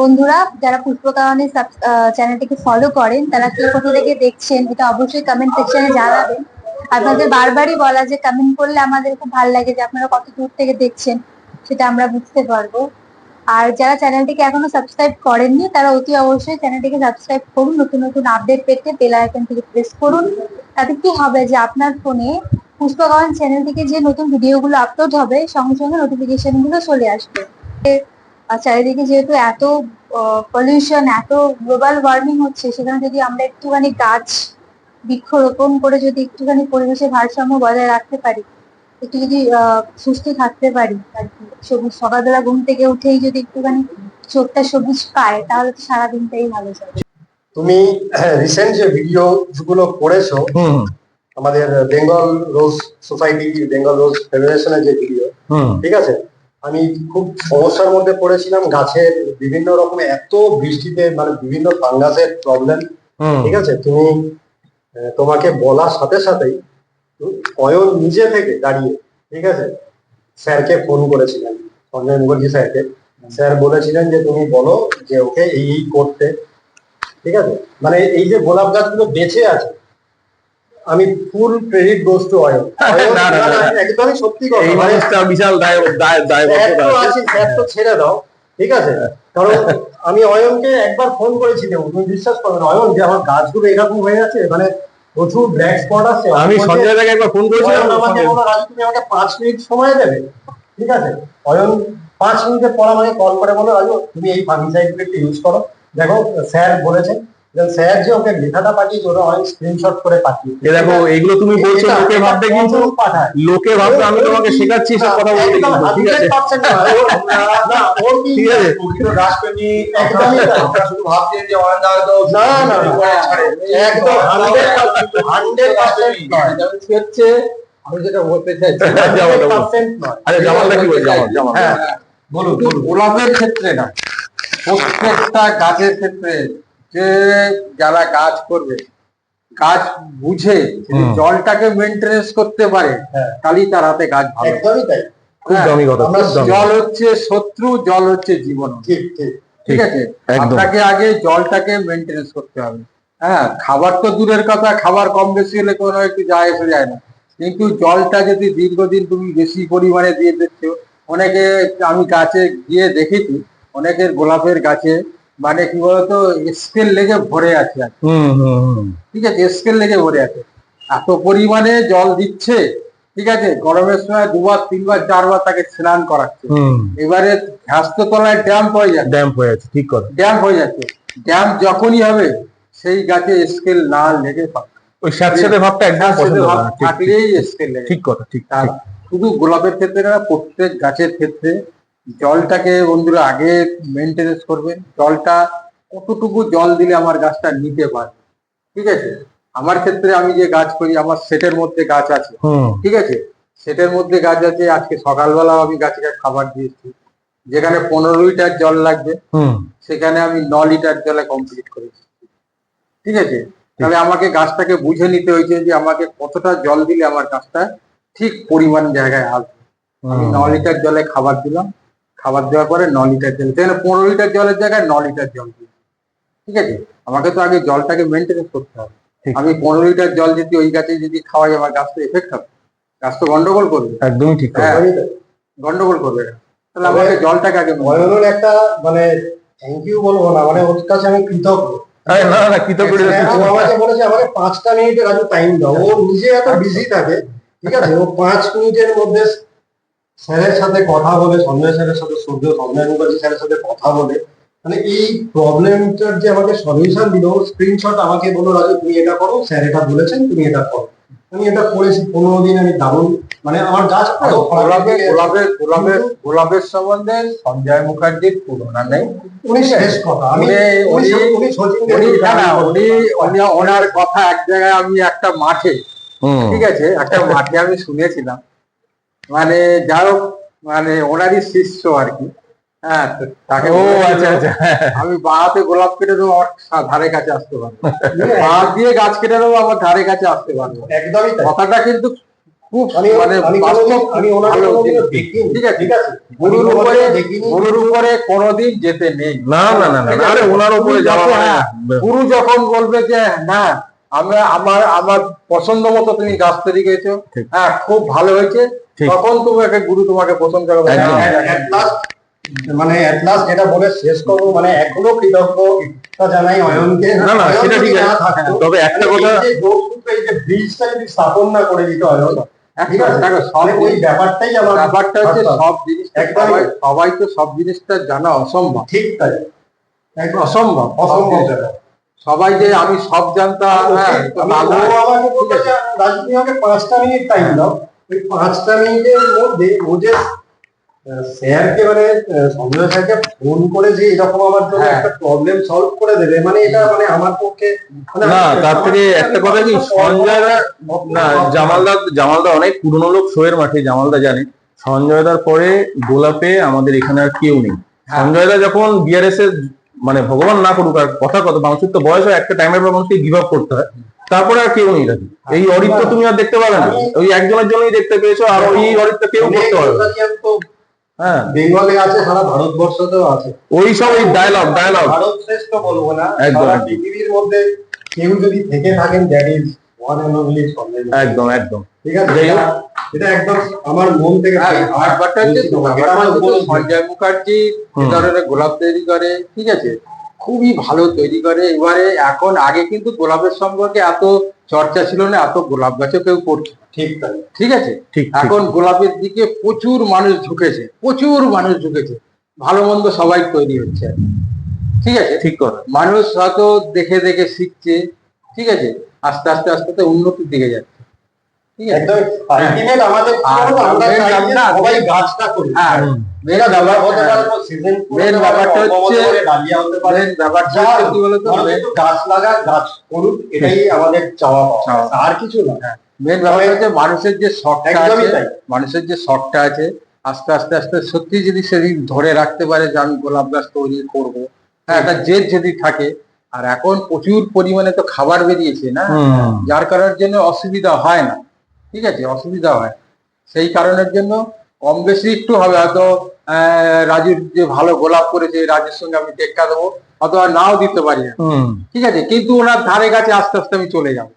বন্ধুরা, যারা পুষ্পকাওয়ানি চ্যানেলটিকে ফলো করেন, তারা কে কোথা থেকে দেখছেন, এটা অবশ্যই কমেন্ট সেকশনে জানাবেন। আপনাদের বারবারই বলা যে কমেন্ট করলে আমাদের খুব ভালো লাগে যে আপনারা কত দূর থেকে দেখছেন, সেটা আমরা বুঝতে পারব। আর যারা চ্যানেলটিকে এখনও সাবস্ক্রাইব করেননি, তারা অতি অবশ্যই চ্যানেলটিকে সাবস্ক্রাইব করুন, নতুন নতুন আপডেট পেতে বেল আইকন থেকে প্রেস করুন। তাতে কি হবে যে আপনার ফোনে পুষ্পকাওয়ান চ্যানেল থেকে যে নতুন ভিডিওগুলো আপলোড হবে, সঙ্গে সঙ্গে নোটিফিকেশনগুলো চলে আসবে। আর চারিদিকে যেহেতু এত পলিউশন এত গ্লোবাল ওয়ার্মিং হচ্ছে সেখানে যদি আমরা একটুখানি গাছ বৃক্ষরোপণ করে যদি একটুখানি পরিবেশের ভারসাম্য বজায় রাখতে পারি একটু যদি আহ, সুস্থ থাকতে পারি আর কি সবুজ সকালবেলা ঘুম থেকে উঠেই যদি একটুখানি চোখটা সবুজ পায় তাহলে তো সারাদিনটাই ভালো যাবে। তুমি রিসেন্ট যে ভিডিও গুলো করেছ আমাদের Bengal rose society Bengal rose ফেডারেশনের যে ভিডিও হুম। ঠিক আছে? আমি খুব সমস্যার মধ্যে পড়েছিলাম। গাছের বিভিন্ন রকমের এত বৃষ্টিতে মানে বিভিন্ন ফাঙ্গাসের প্রবলেম ঠিক আছে? তুমি তোমাকে বলার সাথে সাথেই অয়ন নিজে থেকে দাঁড়িয়ে ঠিক আছে? স্যারকে ফোন করেছিলেন। সঞ্জয় মুখার্জি স্যারকে। স্যার বলেছিলেন যে তুমি বলো যে ওকে এই এই করতে। ঠিক আছে? মানে এই যে গোলাপ গাছগুলো বেঁচে আছে আমি full credit goes to Ayan. একদমই সত্যি কথা। এই মানে মানুষটা বিশাল দায় দায় স্যার তো তো ছেড়ে দাও ঠিক আছে? কারণ আমি অয়নকে একবার ফোন করেছিলাম তুমি বিশ্বাস করবে না, অয়ন যে আমার গাছগুলো এরকম হয়ে যাচ্ছে মানে প্রচুর ব্ল্যাক স্পট আছে। আমি সঞ্জয় দাকে একবার ফোন করেছিলাম। আমাকে তুমি আমাকে পাঁচ মিনিট সময় দেবে ঠিক আছে? অয়ন পাঁচ মিনিটের পর আমাকে কল করে বলো রাজু তুমি এই ফার্মিসাইড একটু ইউজ করো। দেখো স্যার বলেছেন স্যার যে ওকে লেখাটা পাঠিয়েছে ওরা অনেক স্ক্রিনশট করে পাঠিয়েছে দেখো এগুলো তুমি বলছো লোকে ভাববে কিন্তু পাঠায় লোকে ভাববে আমি তোমাকে শেখাচ্ছি সব কথা বলতে একদম ঠিক আছে? 100% না, ও- না, ওর কি- ঠিক আছে। প্রকৃত রাষ্ট্রনী একদমই তাই। আপনারা শুধু ভাবছেন যে অনন্দা হয়তো না, না, না, একদম 100% হচ্ছে আমি যেটা বলতে চাইছি জামাল বাবু। 100% নয়। আরে জামালটা কি বলছে? জামাল জামাল হ্যাঁ, বলুন বলুন। গোলাপের ক্ষেত্রে না প্রত্যেকটা গাছের ক্ষেত্রে যে যারা গাছ করবে গাছ বুঝে যদি জলটাকে মেনটেনেন্স করতে পারে হ্যাঁ। তাহলেই তার হাতে গাছ ভালো। একদমই তাই। জল হচ্ছে শত্রু জল হচ্ছে জীবন। ঠিক ঠিক ঠিক। আছে? আপনাকে আগে জলটাকে মেনটেনেন্স করতে হবে। হ্যাঁ খাবার তো দূরের কথা খাবার কম বেশি হলে কোনো একটু যায় এসে যায় না। কিন্তু জলটা যদি দীর্ঘদিন তুমি বেশি পরিমাণে দিয়ে দিচ্ছ অনেকে আমি গাছে গিয়ে দেখেছি অনেকের গোলাপের গাছে মানে কি বলতো স্কেল লেগে ভরে আছে ঠিক আছে স্কেল লেগে ভরে আছে। এত পরিমাণে জল দিচ্ছে ঠিক আছে গরমের সময় দুবার তিনবার চারবার তাকে স্নান করাচ্ছে। এবারে ঘাস তো তলায় ড্যাম্প হয়ে যাচ্ছে। ড্যাম্প হয়ে আছে ঠিক কথা। ড্যাম্প হয়ে যাচ্ছে। ড্যাম্প যখনই হবে সেই গাছে স্কেল না লেগে ওই স্যাঁতস্যাঁতে ভাবটা একদম পছন্দ থাকলেই স্কেল লেগে ঠিক কথা ঠিক। শুধু গোলাপের ক্ষেত্রে না প্রত্যেক গাছের ক্ষেত্রে জলটাকে বন্ধুরা আগে মেনটেনেন্স করবেন জলটা কতটুকু জল দিলে আমার গাছটা নিতে পারবে ঠিক আছে? আমার ক্ষেত্রে আমি যে গাছ করি আমার সেটের মধ্যে গাছ আছে। ঠিক আছে? সেটের মধ্যে গাছ আছে আজকে সকালবেলাও আমি গাছকে খাবার দিয়েছি। যেখানে পনেরো লিটার জল লাগবে সেখানে আমি ন লিটার জলে কমপ্লিট করেছি। ঠিক আছে? তাহলে আমাকে গাছটাকে বুঝে নিতে হয়েছে যে আমাকে কতটা জল দিলে আমার গাছটা ঠিক পরিমাণ জায়গায় আসবে। আমি ন লিটার জলে খাবার দিলাম খাবার দেওয়ার পরে ন লিটার জল সেখানে পনেরো লিটার জলের জায়গায় ন লিটার জল দিই? ঠিক আছে? আমাকে তো আগে জলটাকে মেনটেন করতে হবে। আমি পনেরো লিটার জল যদি ওই গাছে যদি খাওয়াই আমার গাছ তো এফেক্ট হবে। গাছ তো গন্ডগোল করবে। একদমই ঠিক হ্যাঁ। গন্ডগোল করবে। তাহলে আমাকে জলটাকে আগে একটা মানে থ্যাংক ইউ বলব না মানে ওর কাছে আমি কৃতজ্ঞ। আরে না না কি হ্যাঁ, আমাকে বলেছে আমাকে পাঁচটা মিনিটের আগে টাইম দাও। ও নিজে এত বিজি থাকে ঠিক আছে? ও পাঁচ মিনিটের মধ্যে স্যারের সাথে কথা বলে সঞ্জয় স্যারের সাথে সূর্য সঞ্জয় মুখার্জি স্যারের সাথে কথা বলে মানে এই প্রবলেমটার যে আমাকে সলিউশন দিল স্ক্রিনশট আমাকে বলল রাজু তুমি এটা করো স্যার এটা বলেছেন তুমি এটা করো। আমি এটা করেছি পনেরো দিন আমি দারুণ মানে আমার গাছ গোলাপের গোলাপের গোলাপের গোলাপের সম্বন্ধে সঞ্জয় মুখার্জির তুলনা নেই। উনি শেষ কথা। আমি উনি- উনি না উনি উনি ওনার কথা এক জায়গায় আমি একটা মাঠে ঠিক আছে? একটা মাঠে আমি শুনেছিলাম। মানে হোক মানে ওনারই শিষ্য আর কি। হ্যাঁ তাকে ও আচ্ছা আচ্ছা। আমি বাঁহাতে গোলাপ কেটে দেবো আমার ধারে কাছে আসতে পারব। বাঁ দিয়ে গাছ কেটে দেবো আমার ধারে কাছে আসতে পারব। একদমই কথাটা কিন্তু খুব মানে কোনোদিন- ঠিক আছে। গুরুর উপরে উপরে যেতে নেই। না না না না আরে ওনার উপরে গুরু যাওয়া যখন- মানে হ্যাঁ, গুরু যখন বলবে যে না আমরা আমার আমার পছন্দ মতো তুমি গাছ তৈরি করেছ। হ্যাঁ খুব ভালো হয়েছে। তখন তোমাকে গুরু তোমাকে পছন্দ করবে। হ্যাঁ, হ্যাঁ, at last মানে যেটা বলে শেষ করব মানে এখনও কৃতজ্ঞতা জানাই অয়নকে না, না, সেটা ঠিক আছে। তবে একটা মানে কথা এই যে ব্রিজটা যদি স্থাপন না করে দিত অয়ন মানে আচ্ছা। সবাই তো সব জিনিসটা জানা অসম্ভব ঠিক তাই অসম্ভব অসম্ভব। সবাই যে আমি সব জানতাম হ্যাঁ, তো আমি তা ও নয়। আমাকে বলল যে রাজনীতি আমাকে পাঁচটা মিনিট টাইম দাও ওই পাঁচটা মিনিটের মধ্যে ও যে স্যারকে মানে সঞ্জয় স্যারকে ফোন করে যে এরকম আমার জন্য হ্যাঁ। একটা প্রবলেম সলভ করে দেবে মানে এটা মানে আমার পক্ষে মানে না তার থেকে একটা কথা কি সঞ্জয় না জামালদা জামালদা অনেক পুরনো লোক শোয়ের মাঠে জামালদা জানে সঞ্জয়দার পরে গোলাপে আমাদের এখানে আর কেউ নেই হ্যাঁ। সঞ্জয়দা যখন বিআরএস এর মানে ভগবান না করুক আর কথা কত মানুষের তো বয়স হয় একটা টাইমের পর মানুষকে গিভ আপ করতে হয় তারপরে আর কেউ নেই রাখি এই অরিত তো তুমি আর দেখতে পাবে না। ওই একজনের জন্যই দেখতে পেয়েছ আর ওই অরিত তো কেউ করতে পারবে হ্যাঁ। বেঙ্গলে আছে সারা ভারতবর্ষতেও আছে। ওই সব ওই ডায়লগ ডায়লগ ভারত শ্রেষ্ঠ বলব না একদম, পৃথিবীর মধ্যে কেউ যদি থেকে থাকেন that is one and only একদম একদম। ঠিক আছে এটা- একদম আমার মন থেকে হ্যাঁ, ব্যাপারটা হচ্ছে আমার মুখার্জি হুম। ধরনের গোলাপ তৈরি করে ঠিক আছে? খুবই ভালো তৈরি করে। এবারে এখন আগে কিন্তু গোলাপের সম্পর্কে এত চর্চা ছিল না এত গোলাপ গাছও কেউ করছে ঠিক তাই। ঠিক আছে? এখন গোলাপের দিকে প্রচুর মানুষ ঝুঁকেছে প্রচুর মানুষ ঝুঁকেছে। ভালো মন্দ সবাই তৈরি হচ্ছে। ঠিক আছে? ঠিক কথা। মানুষ হয়তো দেখে দেখে শিখছে। ঠিক আছে? আস্তে আস্তে আস্তে আস্তে উন্নতির দিকে যাচ্ছে। একদম। আলটিমেট আমাদের কি আর হলো, আমরা চাই যে সবাই গাছটা করি। হ্যাঁ। হুম। এটা হতে হ্যাঁ। পারে সিজন Main ব্যাপারটা হচ্ছে- ডালিয়া হতে পারে। ব্যাপারটা কি বলতো গাছ লাগা গাছ করুক এটাই আমাদের চাওয়া আর কিছু না। মেন ব্যাপার হচ্ছে মানুষের যে শখটা আছে মানুষের যে শখটা আছে আস্তে আস্তে আস্তে সত্যি যদি সেদিন ধরে রাখতে পারে যে আমি গোলাপ গাছ তৈরি করব হ্যাঁ একটা জেদ যদি থাকে আর এখন প্রচুর পরিমাণে তো খাবার বেরিয়েছে না যার কারণের জন্য অসুবিধা হয় না। ঠিক আছে অসুবিধা হয়। সেই কারণের জন্য কম বেশি একটু হবে হয়তো রাজুর যে ভালো গোলাপ করেছে রাজুর সঙ্গে আমি টেক্কা দেবো অথবা নাও দিতে পারি না। ঠিক আছে কিন্তু ওনার ধারে কাছে আস্তে আস্তে আমি চলে যাব।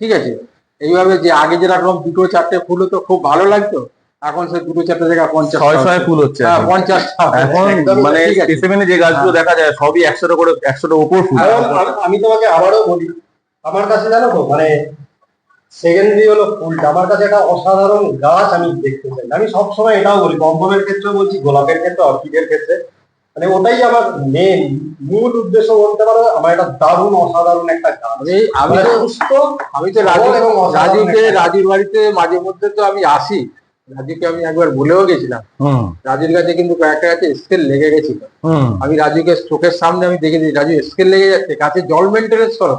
ঠিক আছে এইভাবে যে আগে যেরকম দুটো চারটে ফুল হতো খুব ভালো লাগতো এখন সে দুটো চারটে জায়গায় পঞ্চাশ ছয় ছয় ফুল হচ্ছে। হ্যাঁ পঞ্চাশ এখন মানে আছে। যে গাছগুলো দেখা যায় সবই একশোটা করে একশোটা উপর ফুল। আমি তোমাকে আবারও বলি আমার কাছে জানো তো মানে সেকেন্ডারি হলো ফুলটা আমার কাছে একটা অসাধারণ গাছ আমি দেখতে চাই। আমি সবসময় এটাও বলি পম্পমের ক্ষেত্রে বলছি গোলাপের ক্ষেত্রে অর্কিডের ক্ষেত্রে। মানে ওটাই আমার মেন মূল উদ্দেশ্য বলতে পারো আমার একটা দারুণ অসাধারণ একটা গাছ। আমি মানে তো সুস্থ আমি তো রাজু এবং রাজুকে রাজুর বাড়িতে মাঝে মধ্যে তো আমি আসি। রাজুকে আমি একবার বলেও গেছিলাম। রাজুর কাছে কিন্তু কয়েকটা গাছে স্কেল লেগে গেছিল। আমি রাজুকে চোখের সামনে আমি দেখে দিই রাজু স্কেল লেগে যাচ্ছে। গাছে জল মেনটেনেন্স করো।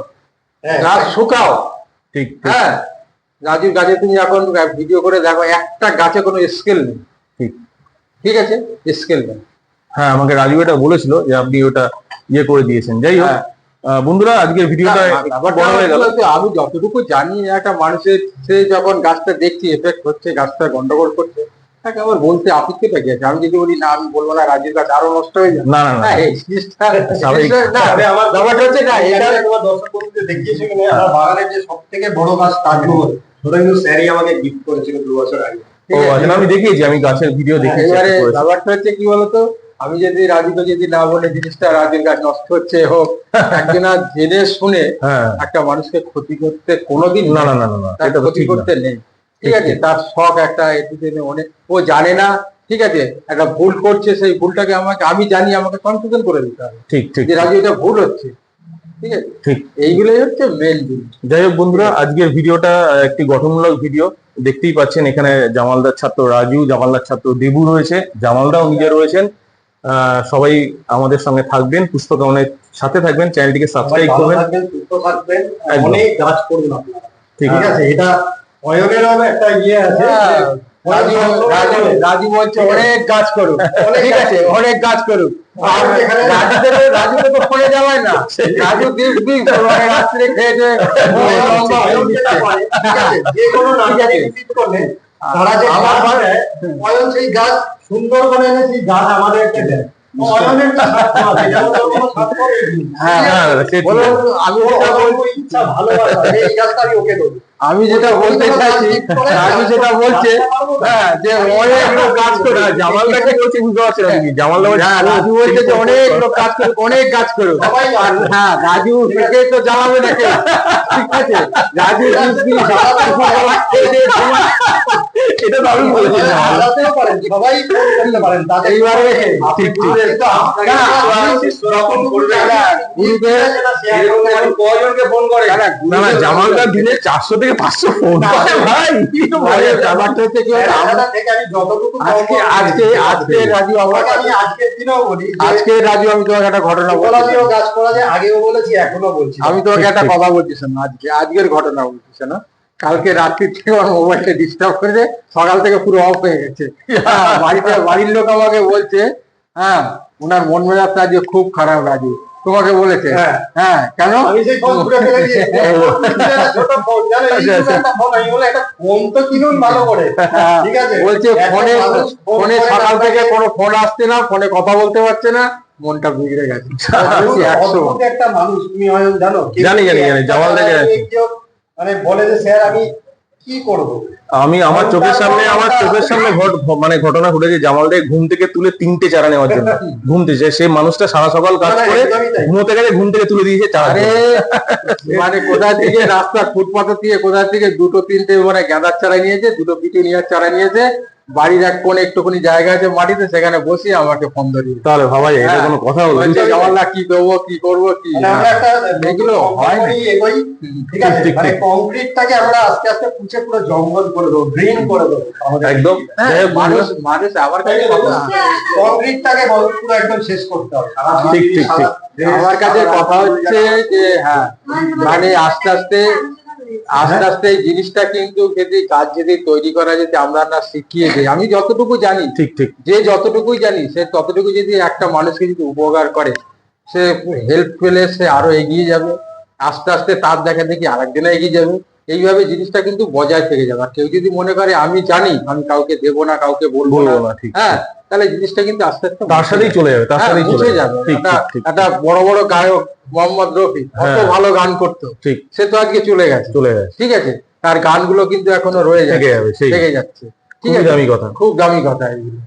হ্যাঁ, গাছ শুকাও। ঠিক হ্যাঁ রাজীব গাছে তুমি এখন ভিডিও করে দেখো একটা গাছে কোনো স্কেল নেই। ঠিক। ঠিক আছে? স্কেল নেই। হ্যাঁ আমাকে রাজীব এটা বলেছিল যে আপনি ওটা ইয়ে করে দিয়েছেন। যাই হোক হ্যাঁ। বন্ধুরা আজকে ভিডিওটা বড় হয়ে গেল। আমি যতটুকু জানি একটা মানুষের সে যখন গাছটা দেখছি এফেক্ট হচ্ছে গাছটা গন্ডগোল করছে। তাকে বলতে আপত্তিটা কি আছে আমি যদি বলি না আমি বলব না গাছ আরও নষ্ট হয়ে যাবে। না না না। হ্যাঁ, এই জিনিসটা না তবে আমার ব্যাপারটা হচ্ছে না এটা তোমার দর্শক বন্ধুদের দেখিয়েছি কিনা আমার বাগানের যে সব থেকে বড় গাছ তাজমহল ওটা কিন্তু স্যারই আমাকে গিফট করেছিল দু বছর আগে। ও আচ্ছা আমি দেখিয়েছি আমি গাছের ভিডিও দেখেছি এবারে একটা ব্যাপারটা হচ্ছে কি বলতো আমি যদি রাজুকে যদি না বলে জিনিসটা রাজুর গাছ নষ্ট হচ্ছে হোক। একজনা জেনে শুনে হ্যাঁ। একটা মানুষকে ক্ষতি করতে কোনোদিন না না না না না তার তো ক্ষতি করতে নেই। ঠিক আছে তার শখ একটা অনেক ও জানে না ঠিক আছে একটা ভুল করছে সেই ভুলটাকে আমাকে আমি জানি আমাকে সংশোধন করে দিতে হবে। ঠিক ঠিক। যে রাজু এটা ভুল হচ্ছে। ঠিক আছে? ঠিক। এইগুলোই হচ্ছে মেন জিনিস। যাই হোক বন্ধুরা আজকের ভিডিওটা একটি গঠনমূলক ভিডিও। দেখতেই পাচ্ছেন এখানে জামালদার ছাত্র রাজু জামালদার ছাত্র দেবু রয়েছে জামালদাও নিজে রয়েছেন। সবাই আমাদের সঙ্গে থাকবেন পুষ্পকমনের সাথে থাকবেন চ্যানেলটিকে সাবস্ক্রাইব করবেন। অনেক করুন আপনারা। ঠিক আছে এটা অয়নেরও একটা ইয়ে আছে হ্যাঁ। রাজু রাজু রাজু বলছে অনেক গাছ করুক। ঠিক আছে অনেক গাছ করুক। রাজুতে তো- ফোনে যাওয়ায় না। রাজু দিস মানে রাত্রে খেয়ে দিয়ে হয়ে আছে, যে কোনো করলে তারা যে আমার গাছ অয়ন সেই গাছ সুন্দর করে এনে সেই গাছ আমাদেরকে দেয় তো একটা স্বার্থ আছে, যেমন ওর কোনো স্বার্থ নেই। হ্যাঁ, হ্যাঁ, সে ঠিক। বলো, আমি ওর যেটা বল- অল্প ইচ্ছা ভালোবাসা, যে এই গাছটা আমি ওকে দেবো। আমি যেটা বলতে চাইছি রাজু যেটা বলছে হ্যাঁ যে অনেক লোক করে বুঝতে হ্যাঁ, রাজু বলছে যে অনেক লোক কাজ করুক অনেক কাজ করুক হ্যাঁ রাজু থেকে তো জ্বালাবে নাকি? ঠিক আছে রাজু দিস দিস এটা তো আমি বলেছি সবাই হারাতেও পারেন, সবাই ফোন করতে পারেন, এইবারে ঠিক, ঠিক। বুঝলেন তো, আপনাকে না, আমি যেটা ফোন করে না জামালদার দিনে চারশো থেকে পাঁচশো ফোন ভাই কি তো বলে? ব্যাপারটা হচ্ছে কি আমরা আমি আজকে আজকে আজকে রাজু আমার আমি আজকের দিনেও বলি আজকে রাজু আমি তোমাকে একটা ঘটনা বলছি। পলাশীও করা যায় আগেও বলেছি এখনও বলছি। আমি তোমাকে একটা কথা বলছি শোনো আজকে আজকের ঘটনা বলছি শোনো। কালকে রাত্রি থেকে আমার মোবাইলটা ডিস্টার্ব করে সকাল থেকে পুরো অফ হয়ে গেছে। বাড়িতে বাড়ির লোক আমাকে বলছে হ্যাঁ ওনার মন মেজাজটা আজকে খুব খারাপ রাজু তোমাকে বলেছে। হ্যাঁ। হ্যাঁ কেন? আমি সেই ফোন ঘুরে ফেলে দিয়েছি। ছোট ফোন জানো এই আচ্ছা, আচ্ছা। একটা ফোন আমি বলে একটা ফোন তো কিনুন ভালো করে। হ্যাঁ, ঠিক আছে। বলছে ফোনে ফোনে সকাল থেকে কোনো ফোন আসছে না ফোনে কথা বলতে পারছে না মনটা বিগড়ে গেছে। একটা মানুষ তুমি জানো। জানি, জানি, জানি, জামাল থেকে জায়গায় মানে বলে যে স্যার আমি কি করব? আমি আমার চোখের সামনে আমার চোখের সামনে ঘট- মানে ঘটনা ঘটেছে জামালদা ঘুম থেকে তুলে তিনটে চারা নেওয়ার জন্য। ঘুম থেকে সে মানুষটা সারা সকাল কাজ করে ঘুমোতে গেলে ঘুম থেকে তুলে দিয়েছে চারা। আরে মানে কোথা থেকে রাস্তা ফুটপাথ থেকে কোথা থেকে দুটো তিনটে মানে গাঁদার চারা নিয়েছে দুটো পিটুনিয়ার চারা নিয়েছে বাড়ির এক কোণে একটুখানি জায়গা আছে মাটিতে সেখানে বসিয়ে আমাকে ফোন ধরিয়ে দিল। তাহলে ভাবা যায় এটা হ্যাঁ। কোনো কথা হলো? বলছে, কি দেবো কি করব কি? মানে একটা এগুলো হয় না। ঠিক আছে? মানে কংক্রিটটাকে আমরা আস্তে আস্তে পুছে পুরো জঙ্গল করে দেবো গ্রিন করে দেবো একদম। হ্যাঁ, মানুষ মানুষ আমার কাছে কংক্রিটটাকে পুরো একদম শেষ করতে হবে। সারা ঠিক, ঠিক, আমার কাছে কথা হচ্ছে যে হ্যাঁ মানে আস্তে আস্তে আস্তে আস্তে এই জিনিসটা কিন্তু যদি কাজ যদি তৈরি করা যদি আমরা না শিখিয়ে দিই আমি যতটুকু জানি ঠিক ঠিক। যে যতটুকুই জানি সে ততটুকু যদি একটা মানুষকে যদি উপকার করে সে হেল্প পেলে সে আরও এগিয়ে যাবে। আস্তে আস্তে তার দেখা দেখি আরেকজনে এগিয়ে যাবে। এইভাবে জিনিসটা কিন্তু বজায় থেকে যাবে। আর কেউ যদি মনে করে আমি জানি আমি কাউকে দেবো না কাউকে বলব না ঠিক হ্যাঁ তাহলে জিনিসটা কিন্তু আস্তে আস্তে তার সাথেই চলে যাবে তার হ্যাঁ, সাথেই চলে যাবে। একটা বড় বড় গায়ক মোহাম্মদ রফি কত হ্যাঁ। ভালো গান করতো। ঠিক। সে তো আজকে চলে গেছে। চলে যাবে ঠিক আছে? তার গানগুলো কিন্তু এখনও রয়ে যাচ্ছে। যাবে থেকে যাচ্ছে। ঠিক আছে? দামি কথা। খুব দামি কথা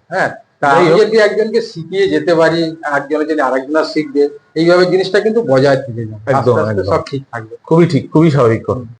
হ্যাঁ? আমি যদি একজনকে শিখিয়ে যেতে পারি একজনে যদি আরেকজনের শিখবে এইভাবে জিনিসটা কিন্তু বজায় থেকে যাবে। সব ঠিক থাকবে। খুবই ঠিক খুবই স্বাভাবিক কথা।